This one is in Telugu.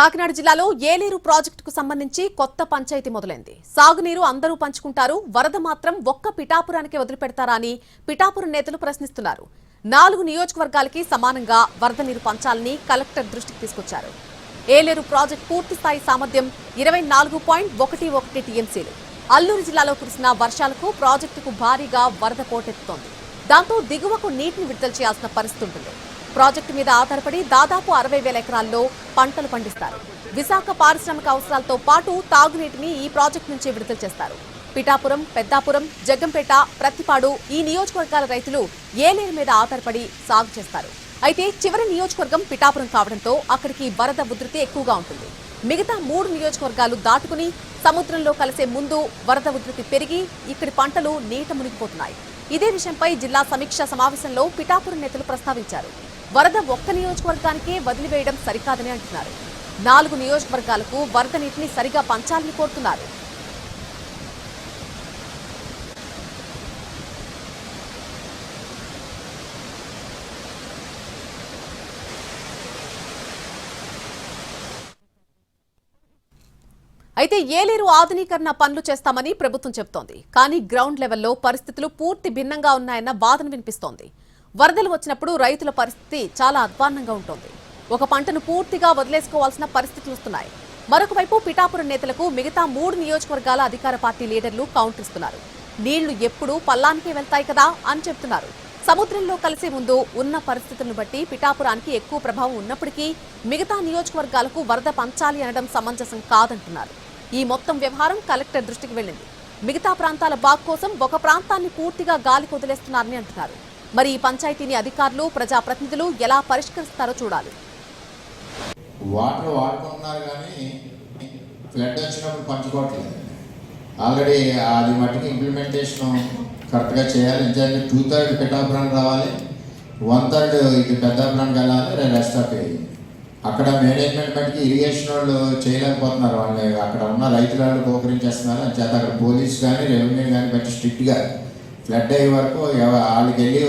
కాకినాడ జిల్లాలో ఏలేరు ప్రాజెక్టుకు సంబంధించి కొత్త పంచాయతీ మొదలైంది. సాగునీరు అందరూ పంచుకుంటారు. వరద మాత్రం ఒక్క పిఠాపురానికి వదిలిపెడతారా అని పిఠాపురం నేతలు ప్రశ్నిస్తున్నారు. నాలుగు నియోజకవర్గాలకి సమానంగా వరద నీరు పంచాలని కలెక్టర్ దృష్టికి తీసుకొచ్చారు. ఏలేరు ప్రాజెక్టు పూర్తి స్థాయి సామర్థ్యం ఇరవై నాలుగు పాయింట్ ఒకటి ఒకటి టీఎంసీలు. అల్లూరు జిల్లాలో కురిసిన వర్షాలకు ప్రాజెక్టుకు భారీగా వరద పోటెత్తుతోంది. దాంతో దిగువకు నీటిని విడుదల చేయాల్సిన పరిస్థితి ఉంటుంది. ప్రాజెక్టు మీద ఆధారపడి దాదాపు అరవై వేల ఎకరాల్లో పంటలు పండిస్తారు. విశాఖ పారిశ్రామిక అవసరాలతో పాటు తాగునీటిని ఈ ప్రాజెక్టు నుంచి విడుదల చేస్తారు. పిఠాపురం పెద్దాపురం జగ్గంపేట ప్రతిపాడు ఈ నియోజకవర్గాల రైతులు ఏలేరు మీద ఆధారపడి సాగు చేస్తారు. అయితే చివరి నియోజకవర్గం పిఠాపురం కావడంతో అక్కడికి వరద ఉధృతి ఎక్కువగా ఉంటుంది. మిగతా మూడు నియోజకవర్గాలు దాటుకుని సముద్రంలో కలిసే ముందు వరద ఉధృతి పెరిగి ఇక్కడి పంటలు నీట మునిగిపోతున్నాయి. ఇదే విషయంపై జిల్లా సమీక్షా సమావేశంలో పిఠాపురం నేతలు ప్రస్తావించారు. వరద ఒక్క నియోజకవర్గానికే వదిలివేయడం సరికాదని అంటున్నారు. నాలుగు నియోజకవర్గాలకు వరద నీటిని సరిగా పంచాలని కోరుతున్నారు. అయితే ఏలేరు ఆధునీకరణ పనులు చేస్తామని ప్రభుత్వం చెబుతోంది. కానీ గ్రౌండ్ లెవెల్లో పరిస్థితులు పూర్తి భిన్నంగా ఉన్నాయన్న వాదన వినిపిస్తోంది. వరదలు వచ్చినప్పుడు రైతుల పరిస్థితి చాలా అధ్వాన్నంగా ఉంటుంది. ఒక పంటను పూర్తిగా వదిలేసుకోవాల్సిన పరిస్థితులు వస్తున్నాయి. మరొకవైపు పిఠాపురం నేతలకు మిగతా మూడు నియోజకవర్గాల అధికార పార్టీ లీడర్లు కౌంటర్ ఇస్తున్నారు నీళ్ళు ఎప్పుడు పల్లానికే వెళ్తాయి కదా అని చెప్తున్నారు. సముద్రంలో కలిసే ముందు ఉన్న పరిస్థితులను బట్టి పిఠాపురానికి ఎక్కువ ప్రభావం ఉన్నప్పటికీ మిగతా నియోజకవర్గాలకు వరద పంచాలి అనడం సమంజసం కాదంటున్నారు. ఈ మొత్తం వ్యవహారం కలెక్టర్ దృష్టికి వెళ్ళింది. మిగతా ప్రాంతాల బాగ్ కోసం ఒక ప్రాంతాన్ని పూర్తిగా గాలి వదిలేస్తున్నారని అంటున్నారు. మరి ఈ పంచాయతీని అధికారులు ప్రజాప్రతినిధులు ఎలా పరిష్కరిస్తారో చూడాలి. వాటర్ వాడుకుంటున్నారు కానీ ఫ్లడ్ వచ్చినప్పుడు పంచుకోవట్లేదు. ఆల్రెడీ అది మట్టుకు ఇంప్లిమెంటేషన్ కరెక్ట్గా చేయాలి. ఎందుకంటే టూ థర్డ్ పిఠాపురం రావాలి. వన్ థర్డ్ ఇది పెద్దాపురం వెళ్ళాలి రెస్ట్ ఆఫ్ అక్కడ మేనేజ్మెంట్ మట్టుకు ఇరిగేషన్ వాళ్ళు చేయలేకపోతున్నారు. వాళ్ళని అక్కడ ఉన్న రైతులు వాళ్ళు కోకరించేస్తున్నారు అని చేత అక్కడ పోలీస్ కానీ రెవెన్యూ కానీ బట్టి స్ట్రిక్ట్గా ఫ్లడ్ అయ్యే వరకు ఎవ- వాళ్ళకి వెళ్ళి